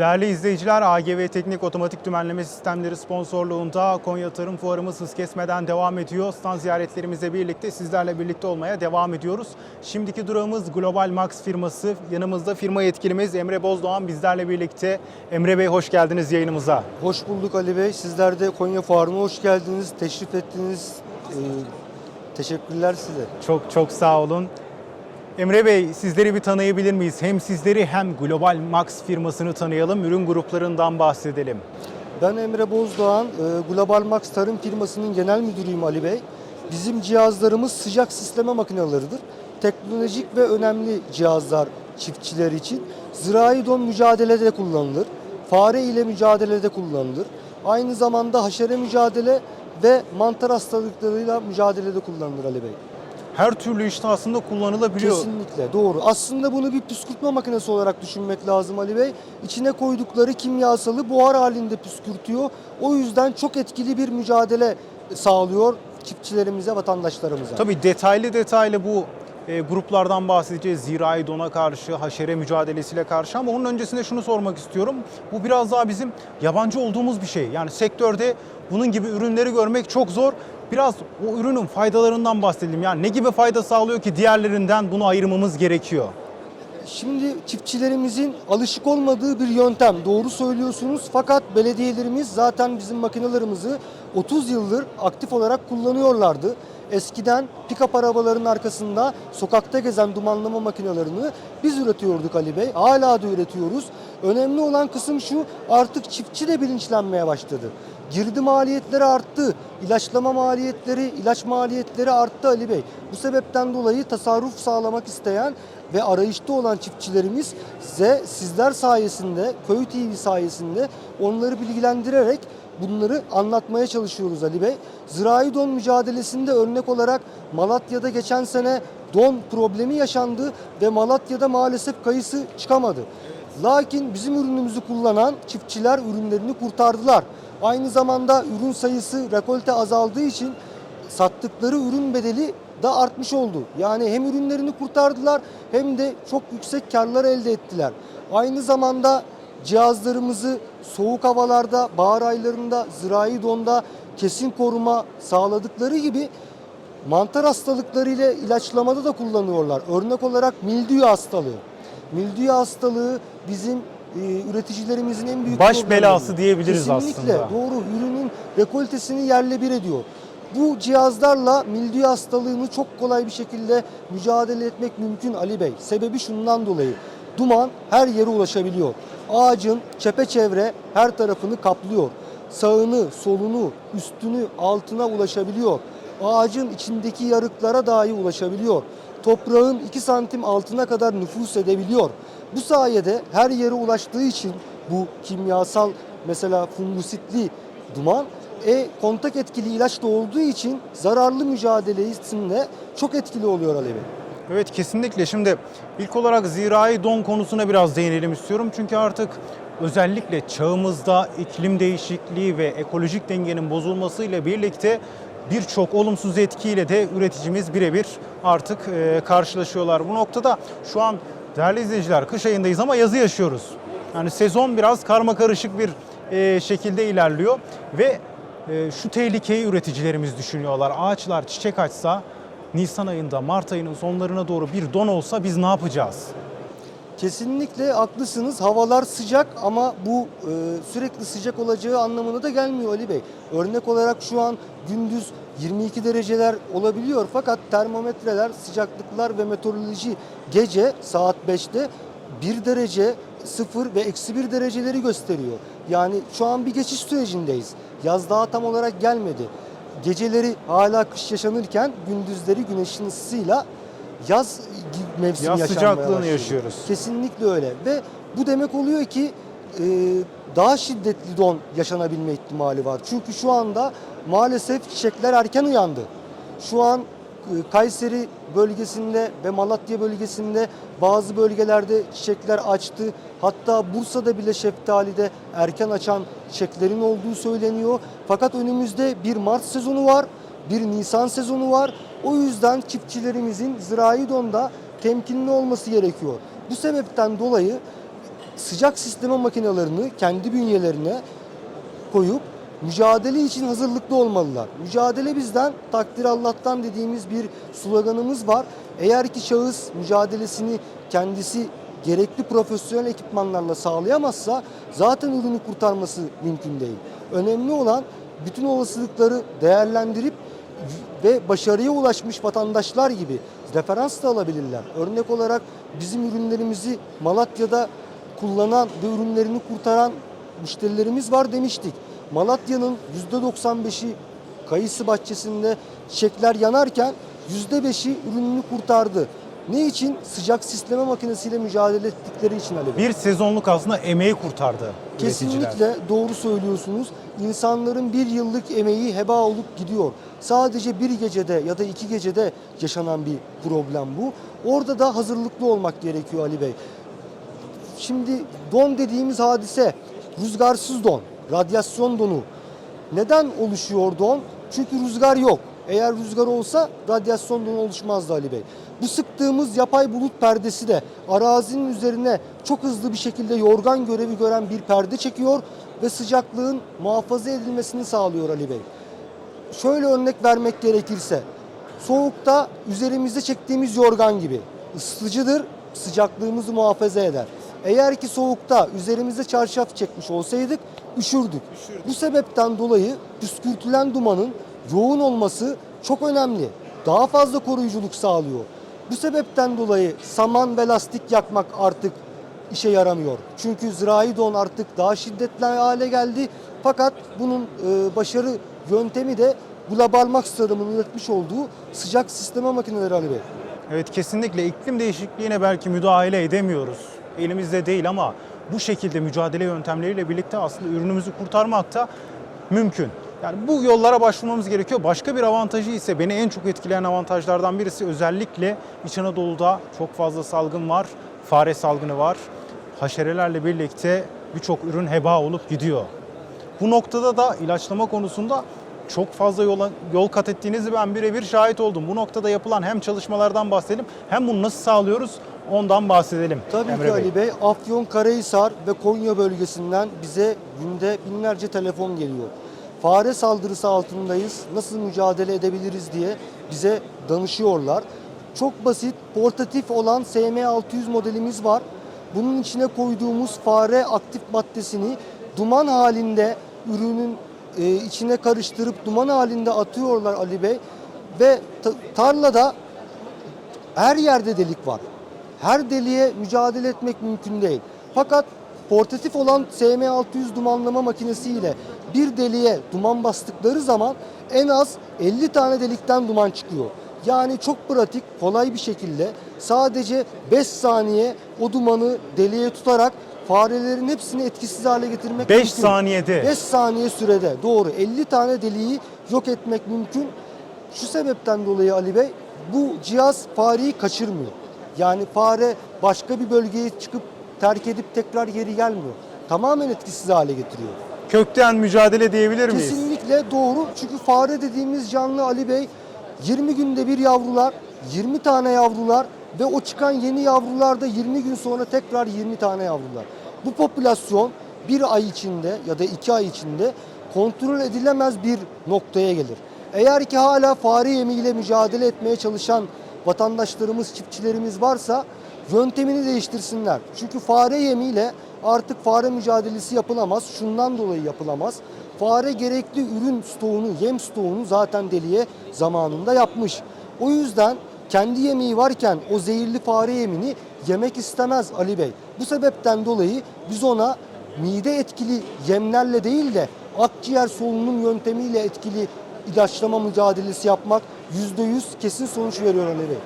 Değerli izleyiciler, AGV Teknik Otomatik Dümenleme Sistemleri sponsorluğunda Konya Tarım Fuarımız hız kesmeden devam ediyor. Stand ziyaretlerimizle birlikte sizlerle birlikte olmaya devam ediyoruz. Şimdiki durağımız Global Max firması. Yanımızda firma yetkilimiz Emre Bozdoğan bizlerle birlikte. Emre Bey hoş geldiniz yayınımıza. Hoş bulduk Ali Bey. Sizler de Konya Fuarı'na hoş geldiniz. Teşrif ettiniz. Ee, teşekkürler size. Çok çok sağ olun. Emre Bey sizleri bir tanıyabilir miyiz? Hem sizleri hem Global Max firmasını tanıyalım, ürün gruplarından bahsedelim. Ben Emre Bozdoğan, e, Global Max Tarım firmasının genel müdürüyüm Ali Bey. Bizim cihazlarımız sıcak sisleme makineleridir. Teknolojik ve önemli cihazlar çiftçiler için. Zirai don mücadelede kullanılır. Fare ile mücadelede kullanılır. Aynı zamanda haşere mücadele ve mantar hastalıklarıyla mücadelede kullanılır Ali Bey. Her türlü işte aslında kullanılabiliyor. Kesinlikle doğru. Aslında bunu bir püskürtme makinesi olarak düşünmek lazım Ali Bey. İçine koydukları kimyasalı buhar halinde püskürtüyor. O yüzden çok etkili bir mücadele sağlıyor çiftçilerimize, vatandaşlarımıza. Tabii detaylı detaylı bu e, gruplardan bahsedeceğiz. Zirai dona karşı, haşere mücadelesiyle karşı ama onun öncesinde şunu sormak istiyorum. Bu biraz daha bizim yabancı olduğumuz bir şey. Yani sektörde bunun gibi ürünleri görmek çok zor. Biraz o ürünün faydalarından bahsedelim. Yani ne gibi fayda sağlıyor ki diğerlerinden bunu ayırmamız gerekiyor? Şimdi çiftçilerimizin alışık olmadığı bir yöntem. Doğru söylüyorsunuz fakat belediyelerimiz zaten bizim makinelerimizi 30 yıldır aktif olarak kullanıyorlardı. Eskiden pick-up arabaların arkasında sokakta gezen dumanlama makinelerini biz üretiyorduk Ali Bey. Hala da üretiyoruz. Önemli olan kısım şu artık çiftçi de bilinçlenmeye başladı. Girdi maliyetleri arttı. ilaçlama maliyetleri, ilaç maliyetleri arttı Ali Bey. Bu sebepten dolayı tasarruf sağlamak isteyen ve arayışta olan çiftçilerimiz size sizler sayesinde, Köy TV sayesinde onları bilgilendirerek bunları anlatmaya çalışıyoruz Ali Bey. Zirai don mücadelesinde örnek olarak Malatya'da geçen sene don problemi yaşandı ve Malatya'da maalesef kayısı çıkamadı. Lakin bizim ürünümüzü kullanan çiftçiler ürünlerini kurtardılar. Aynı zamanda ürün sayısı rekolte azaldığı için sattıkları ürün bedeli da artmış oldu. Yani hem ürünlerini kurtardılar hem de çok yüksek karlar elde ettiler. Aynı zamanda cihazlarımızı soğuk havalarda, bahar aylarında, zirai donda kesin koruma sağladıkları gibi mantar hastalıkları ile ilaçlamada da kullanıyorlar. Örnek olarak mildiyo hastalığı. Mildiyo hastalığı bizim e, üreticilerimizin en büyük Baş problemi. belası diyebiliriz Kesinlikle, aslında. doğru. Ürünün rekoltesini yerle bir ediyor. Bu cihazlarla mildiyo hastalığını çok kolay bir şekilde mücadele etmek mümkün Ali Bey. Sebebi şundan dolayı. Duman her yere ulaşabiliyor. Ağacın çepeçevre her tarafını kaplıyor. Sağını, solunu, üstünü, altına ulaşabiliyor. Ağacın içindeki yarıklara dahi ulaşabiliyor. Toprağın 2 santim altına kadar nüfus edebiliyor. Bu sayede her yere ulaştığı için bu kimyasal mesela fungusitli duman e, kontak etkili ilaç da olduğu için zararlı mücadelesinde çok etkili oluyor Bey. Evet kesinlikle. Şimdi ilk olarak zirai don konusuna biraz değinelim istiyorum. Çünkü artık özellikle çağımızda iklim değişikliği ve ekolojik dengenin bozulmasıyla birlikte birçok olumsuz etkiyle de üreticimiz birebir artık e, karşılaşıyorlar. Bu noktada şu an değerli izleyiciler kış ayındayız ama yazı yaşıyoruz. Yani sezon biraz karma karışık bir e, şekilde ilerliyor ve e, şu tehlikeyi üreticilerimiz düşünüyorlar. Ağaçlar çiçek açsa Nisan ayında, Mart ayının sonlarına doğru bir don olsa biz ne yapacağız? Kesinlikle haklısınız. Havalar sıcak ama bu e, sürekli sıcak olacağı anlamına da gelmiyor Ali Bey. Örnek olarak şu an gündüz 22 dereceler olabiliyor fakat termometreler, sıcaklıklar ve meteoroloji gece saat 5'te 1 derece, 0 ve eksi 1 dereceleri gösteriyor. Yani şu an bir geçiş sürecindeyiz. Yaz daha tam olarak gelmedi. Geceleri hala kış yaşanırken gündüzleri güneşin ısısıyla yaz mevsimi Yaz sıcaklığını başladı. yaşıyoruz. Kesinlikle öyle ve bu demek oluyor ki e, daha şiddetli don yaşanabilme ihtimali var. Çünkü şu anda maalesef çiçekler erken uyandı. Şu an Kayseri bölgesinde ve Malatya bölgesinde bazı bölgelerde çiçekler açtı. Hatta Bursa'da bile şeftalide erken açan çiçeklerin olduğu söyleniyor. Fakat önümüzde bir Mart sezonu var, bir Nisan sezonu var. O yüzden çiftçilerimizin zirai donda temkinli olması gerekiyor. Bu sebepten dolayı sıcak sisteme makinelerini kendi bünyelerine koyup mücadele için hazırlıklı olmalılar. Mücadele bizden, takdir Allah'tan dediğimiz bir sloganımız var. Eğer ki şahıs mücadelesini kendisi gerekli profesyonel ekipmanlarla sağlayamazsa zaten ürünü kurtarması mümkün değil. Önemli olan bütün olasılıkları değerlendirip ve başarıya ulaşmış vatandaşlar gibi referans da alabilirler. Örnek olarak bizim ürünlerimizi Malatya'da kullanan ve ürünlerini kurtaran müşterilerimiz var demiştik. Malatya'nın %95'i kayısı bahçesinde çiçekler yanarken %5'i ürününü kurtardı. Ne için? Sıcak sisleme makinesiyle mücadele ettikleri için Ali Bey. Bir sezonluk aslında emeği kurtardı. Kesinlikle doğru söylüyorsunuz. İnsanların bir yıllık emeği heba olup gidiyor. Sadece bir gecede ya da iki gecede yaşanan bir problem bu. Orada da hazırlıklı olmak gerekiyor Ali Bey. Şimdi don dediğimiz hadise rüzgarsız don, radyasyon donu. Neden oluşuyor don? Çünkü rüzgar yok. Eğer rüzgar olsa radyasyon donu oluşmazdı Ali Bey. Bu sıktığımız yapay bulut perdesi de arazinin üzerine çok hızlı bir şekilde yorgan görevi gören bir perde çekiyor ve sıcaklığın muhafaza edilmesini sağlıyor Ali Bey. Şöyle örnek vermek gerekirse soğukta üzerimizde çektiğimiz yorgan gibi ısıtıcıdır, sıcaklığımızı muhafaza eder. Eğer ki soğukta üzerimize çarşaf çekmiş olsaydık üşürdük. Bu sebepten dolayı püskürtülen dumanın yoğun olması çok önemli. Daha fazla koruyuculuk sağlıyor. Bu sebepten dolayı saman ve lastik yakmak artık işe yaramıyor. Çünkü zirai don artık daha şiddetli hale geldi. Fakat bunun e, başarı yöntemi de Global Max tarımının üretmiş olduğu sıcak sisteme makineleri Ali Bey. Evet kesinlikle iklim değişikliğine belki müdahale edemiyoruz. Elimizde değil ama bu şekilde mücadele yöntemleriyle birlikte aslında ürünümüzü kurtarmak da mümkün. Yani bu yollara başvurmamız gerekiyor. Başka bir avantajı ise beni en çok etkileyen avantajlardan birisi özellikle İç Anadolu'da çok fazla salgın var. Fare salgını var. Haşerelerle birlikte birçok ürün heba olup gidiyor. Bu noktada da ilaçlama konusunda çok fazla yola, yol kat ettiğinizi ben birebir şahit oldum. Bu noktada yapılan hem çalışmalardan bahsedelim hem bunu nasıl sağlıyoruz ondan bahsedelim. Tabii Emre ki Bey. Ali Bey, Afyon, Karahisar ve Konya bölgesinden bize günde binlerce telefon geliyor. Fare saldırısı altındayız, nasıl mücadele edebiliriz diye bize danışıyorlar. Çok basit, portatif olan SM600 modelimiz var. Bunun içine koyduğumuz fare aktif maddesini duman halinde ürünün e, içine karıştırıp duman halinde atıyorlar Ali Bey. Ve ta- tarlada her yerde delik var. Her deliğe mücadele etmek mümkün değil. Fakat portatif olan SM600 dumanlama makinesiyle bir deliğe duman bastıkları zaman en az 50 tane delikten duman çıkıyor. Yani çok pratik, kolay bir şekilde sadece 5 saniye o dumanı deliğe tutarak farelerin hepsini etkisiz hale getirmek 5 mümkün. saniyede. 5 saniye sürede doğru 50 tane deliği yok etmek mümkün. Şu sebepten dolayı Ali Bey bu cihaz fareyi kaçırmıyor. Yani fare başka bir bölgeye çıkıp terk edip tekrar geri gelmiyor. Tamamen etkisiz hale getiriyor. Kökten mücadele diyebilir miyiz? Kesinlikle doğru. Çünkü fare dediğimiz canlı Ali Bey 20 günde bir yavrular, 20 tane yavrular ve o çıkan yeni yavrular da 20 gün sonra tekrar 20 tane yavrular. Bu popülasyon bir ay içinde ya da iki ay içinde kontrol edilemez bir noktaya gelir. Eğer ki hala fare yemiyle mücadele etmeye çalışan vatandaşlarımız, çiftçilerimiz varsa yöntemini değiştirsinler. Çünkü fare yemiyle artık fare mücadelesi yapılamaz. Şundan dolayı yapılamaz. Fare gerekli ürün stoğunu, yem stoğunu zaten deliye zamanında yapmış. O yüzden kendi yemeği varken o zehirli fare yemini yemek istemez Ali Bey. Bu sebepten dolayı biz ona mide etkili yemlerle değil de akciğer solunum yöntemiyle etkili ilaçlama mücadelesi yapmak %100 kesin sonuç veriyor Bey.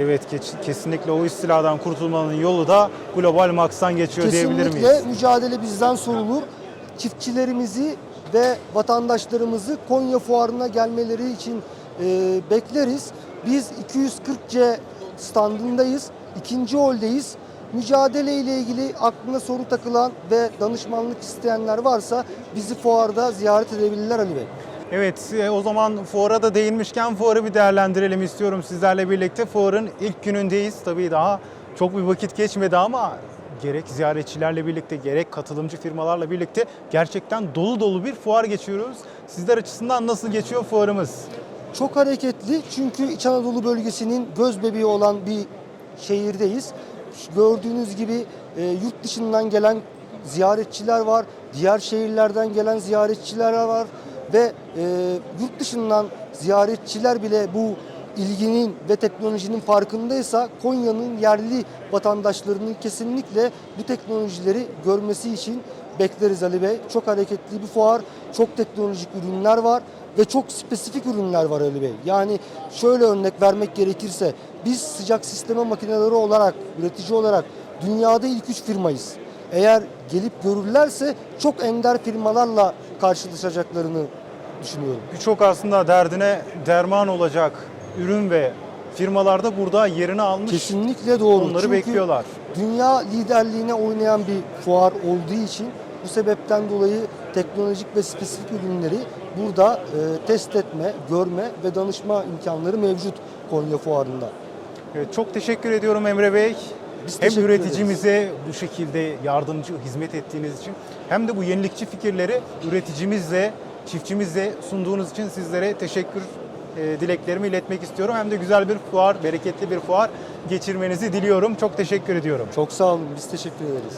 Evet kesinlikle o istiladan kurtulmanın yolu da Global Max'tan geçiyor diyebilir Kesinlikle miyiz? mücadele bizden sorulur. Çiftçilerimizi ve vatandaşlarımızı Konya Fuarı'na gelmeleri için e, bekleriz. Biz 240C standındayız. ikinci holdeyiz. Mücadele ile ilgili aklına soru takılan ve danışmanlık isteyenler varsa bizi fuarda ziyaret edebilirler Ali Bey. Evet e, o zaman fuara da değinmişken fuarı bir değerlendirelim istiyorum sizlerle birlikte. Fuarın ilk günündeyiz. Tabii daha çok bir vakit geçmedi ama gerek ziyaretçilerle birlikte gerek katılımcı firmalarla birlikte gerçekten dolu dolu bir fuar geçiyoruz. Sizler açısından nasıl geçiyor fuarımız? Çok hareketli çünkü İç Anadolu bölgesinin göz bebeği olan bir şehirdeyiz. Gördüğünüz gibi e, yurt dışından gelen ziyaretçiler var, diğer şehirlerden gelen ziyaretçiler var ve e, yurt dışından ziyaretçiler bile bu ilginin ve teknolojinin farkındaysa Konya'nın yerli vatandaşlarının kesinlikle bu teknolojileri görmesi için bekleriz Ali Bey. Çok hareketli bir fuar, çok teknolojik ürünler var ve çok spesifik ürünler var Ali Bey. Yani şöyle örnek vermek gerekirse biz sıcak sisteme makineleri olarak, üretici olarak dünyada ilk üç firmayız. Eğer gelip görürlerse çok ender firmalarla karşılaşacaklarını düşünüyorum. Birçok aslında derdine derman olacak ürün ve firmalar da burada yerini almış. Kesinlikle doğru. Onları Çünkü bekliyorlar. Dünya liderliğine oynayan bir fuar olduğu için bu sebepten dolayı teknolojik ve spesifik ürünleri burada e, test etme, görme ve danışma imkanları mevcut Konya Fuarı'nda. Evet, çok teşekkür ediyorum Emre Bey. Biz hem üreticimize bu şekilde yardımcı hizmet ettiğiniz için hem de bu yenilikçi fikirleri üreticimizle, çiftçimizle sunduğunuz için sizlere teşekkür e, dileklerimi iletmek istiyorum. Hem de güzel bir fuar, bereketli bir fuar geçirmenizi diliyorum. Çok teşekkür ediyorum. Çok sağ olun. Biz teşekkür ederiz.